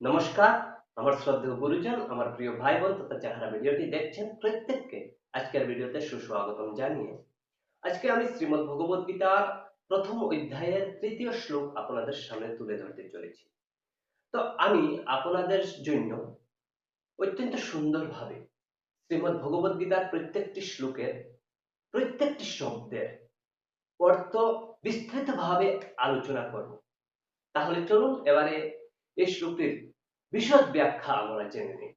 নমস্কার, আমার শ্রদ্ধেয় গুরুজন, আমার প্রিয় ভাই বোন তথা যাহারা ভিডিওটি দেখছেন, প্রত্যেককে আজকের ভিডিওতে সুস্বাগতম জানিয়ে। আজকে আমি শ্রীমদ্ ভগবত গীতার প্রথম অধ্যায়ের তৃতীয় শ্লোক আপনাদের সামনে তুলে ধরতে চলেছি। তো আমি আপনাদের জন্য অত্যন্ত সুন্দরভাবে শ্রীমদ্ ভগবত গীতার প্রত্যেকটি শ্লোকের প্রত্যেকটি শব্দের অর্থ বিস্তৃতভাবে আলোচনা করব। তাহলে চলুন, এবারে এই শ্লোকটির বিশদ ব্যাখ্যা আমরা জেনে নিই।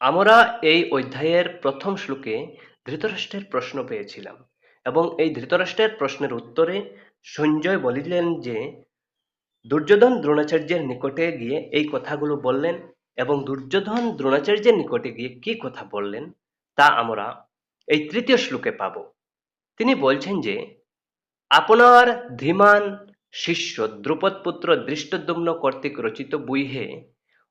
আমরা এই অধ্যায়ের প্রথম শ্লোকে ধৃতরাষ্ট্রের প্রশ্ন পেয়েছিলাম এবং এই ধৃতরাষ্ট্রের প্রশ্নের উত্তরে সঞ্জয় বলিলেন যে, দুর্যোধন দ্রোণাচার্যের নিকটে গিয়ে এই কথাগুলো বললেন এবং দুর্যোধন দ্রোণাচার্যের নিকটে গিয়ে কি কথা বললেন তা আমরা এই তৃতীয় শ্লোকে পাব। তিনি বলছেন যে, আপনার ধীমান শিষ্য দ্রুপদপুত্র দৃষ্টদ্যুম্ন কর্তৃক রচিত বৈহে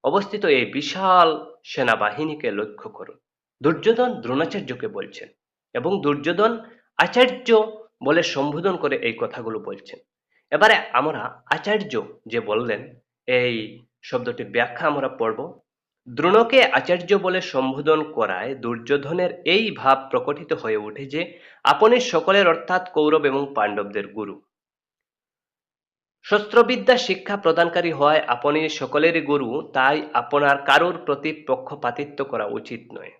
অবস্থিত এই বিশাল সেনাবাহিনীকে লক্ষ্য করুন দুর্যোধন দ্রোণাচার্যকে বলছেন এবং দুর্যোধন আচার্য বলে সম্বোধন করে এই কথাগুলো বলছেন। এবারে আমরা আচার্য যে বললেন, এই শব্দটির ব্যাখ্যা আমরা পড়ব। দ্রোণকে আচার্য বলে সম্বোধন করায় দুর্যোধনের এই ভাব প্রকটিত হয়ে ওঠে যে, আপনি সকলের অর্থাৎ কৌরব এবং পাণ্ডবদের গুরু। শস্ত্রবিদ্যা শিক্ষা প্রদানকারী হওয়ায় আপনি সকলেরই গুরু, তাই আপনার কারুর প্রতি পক্ষপাতিত্ব করা উচিত নয়।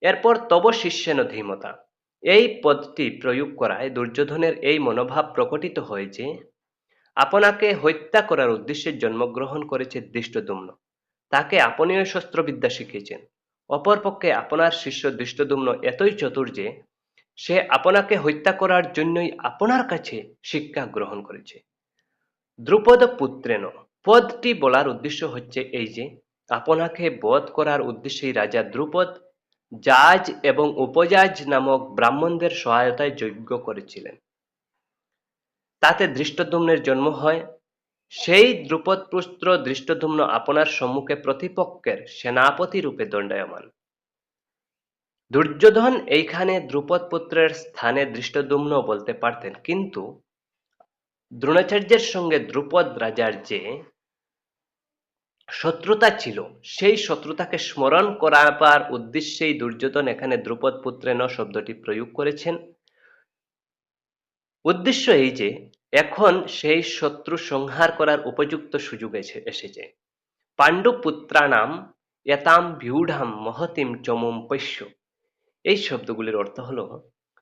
এরপর তব শিষ্যেন ধীমতা। এই পদটি প্রয়োগ করায় দুর্যোধনের এই মনোভাব প্রকটিত হয় যে, আপনাকে হত্যা করার উদ্দেশ্যে জন্মগ্রহণ করেছে দৃষ্টদুম্ন। তাকে আপনিও শস্ত্রবিদ্যা শিখিয়েছেন। অপরপক্ষে আপনার শিষ্য দৃষ্টদুম্ন এতই চতুর যে, সে আপনাকে হত্যা করার জন্যই আপনার কাছে শিক্ষা গ্রহণ করেছে। দ্রুপদ পুত্রেন, পদটি বলার উদ্দেশ্য হচ্ছে এই যে, আপনাকে বধ করার উদ্দেশ্যেই রাজা দ্রুপদ জাজ এবং উপজাজ নামক ব্রাহ্মণদের সহায়তায় যজ্ঞ করেছিলেন। তাতে দৃষ্টদুম্নের জন্ম হয়। সেই দ্রুপদ পুত্র দৃষ্টদুম্ন আপনার সম্মুখে প্রতিপক্ষের সেনাপতি রূপে দণ্ডায়মান। দুর্যোধন এইখানে দ্রুপদ পুত্রের স্থানে দৃষ্টদুম্ন বলতে পারতেন, কিন্তু দ্রোণাচার্যের সঙ্গে দ্রুপদ রাজার যে শত্রুতা ছিল, সেই শত্রুতাকে স্মরণ করাবার উদ্দেশ্যেই দুর্যোধন এখানে দ্রুপদ পুত্রেন শব্দটি প্রয়োগ করেছেন। উদ্দেশ্য এই যে, এখন সেই শত্রু সংহার করার উপযুক্ত সুযোগ এসেছে। পাণ্ডুপুত্রানাম এতাম ভিউঢাম মহতিম চমুম পৈশ্য এই শব্দগুলির অর্থ হলো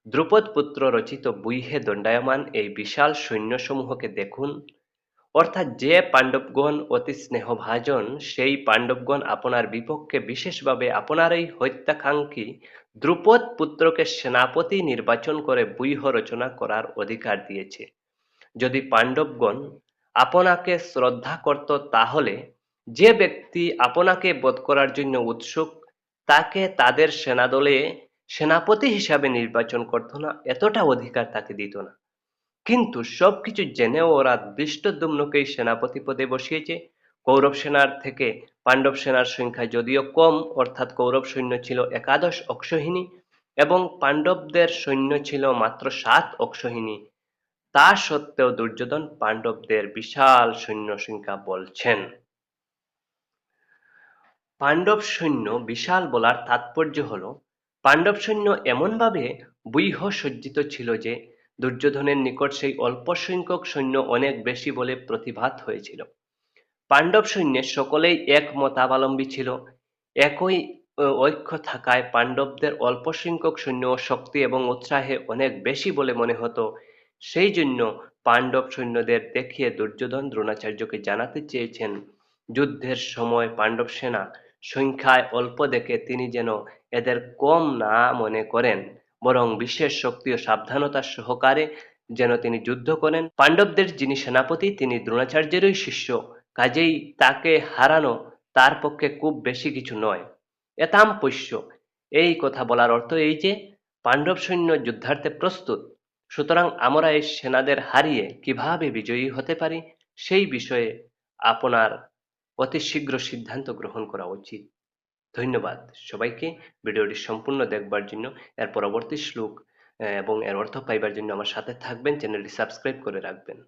দ্রুপদ পুত্র রচিত বুইহে দণ্ডায়মান এই বিশাল সৈন্যসমূহকে দেখুন। অর্থাৎ যে পাণ্ডবগণ অতি স্নেহভাজন, সেই পাণ্ডবগণ আপনার বিপক্ষে বিশেষভাবে আপনার এই হত্যাকাঙ্ক্ষী। দ্রুপদ পুত্রকে সেনাপতি নির্বাচন করে বুইহ রচনা করার অধিকার দিয়েছে। যদি পাণ্ডবগণ আপনাকে শ্রদ্ধা করত তাহলে, যে ব্যক্তি আপনাকে বধ করার জন্য উৎসুক, তাকে তাদের সেনাদলে সেনাপতি হিসাবে নির্বাচন করত না, এতটা অধিকার তাকে দিত না। কিন্তু সবকিছু জেনেও ওরা দৃষ্টদুম্নকেই সেনাপতি পদে বসিয়েছে। কৌরব সেনার থেকে পাণ্ডব সেনার সংখ্যা যদিও কম, অর্থাৎ কৌরব সৈন্য ছিল একাদশ অক্ষহিনী এবং পাণ্ডবদের সৈন্য ছিল মাত্র সাত অক্ষহিনী। তা সত্ত্বেও দুর্যোধন পাণ্ডবদের বিশাল সৈন্য সংখ্যা বলছেন। পাণ্ডব সৈন্য বিশাল বলার তাৎপর্য হল পাণ্ডব সৈন্য এমনভাবে বৈহ সজ্জিত ছিল যে দুর্যোধনের নিকট সেই অল্প সংখ্যক সৈন্য অনেক বেশি বলে প্রতিভাত হয়েছিল। পাণ্ডব সৈন্যের সকলেই এক মতাবলম্বী ছিল। একই ঐক্য থাকায় পাণ্ডবদের অল্প সংখ্যক সৈন্য শক্তি এবং উৎসাহে অনেক বেশি বলে মনে হতো। সেই জন্য পাণ্ডব সৈন্যদের দেখিয়ে দুর্যোধন দ্রোণাচার্যকে জানাতে চেয়েছেন, যুদ্ধের সময় পাণ্ডব সেনা সংখ্যায় অল্প দেখে তিনি যেন এদের কম না মনে করেন, বরং বিশেষ শক্তি ও সাবধানতার সহকারে যেন তিনি যুদ্ধ করেন। পাণ্ডবদের যিনি সেনাপতি, তিনি দ্রোণাচার্যেরই শিষ্য। কাজেই তাকে হারানো তার পক্ষে খুব বেশি কিছু নয়। এতাম পৈশ্য এই কথা বলার অর্থ এই যে, পাণ্ডব সৈন্য যুদ্ধার্থে প্রস্তুত। সুতরাং আমরা এই সেনাদের হারিয়ে কীভাবে বিজয়ী হতে পারি, সেই বিষয়ে আপনার অতি শীঘ্র সিদ্ধান্ত গ্রহণ করা উচিত। ধন্যবাদ। সবাইকে ভিডিওটি সম্পূর্ণ দেখবার জন্য, এর পরবর্তী শ্লোক এবং এর অর্থ পাইবার জন্য আমার সাথে থাকবেন। চ্যানেলটি সাবস্ক্রাইব করে রাখবেন।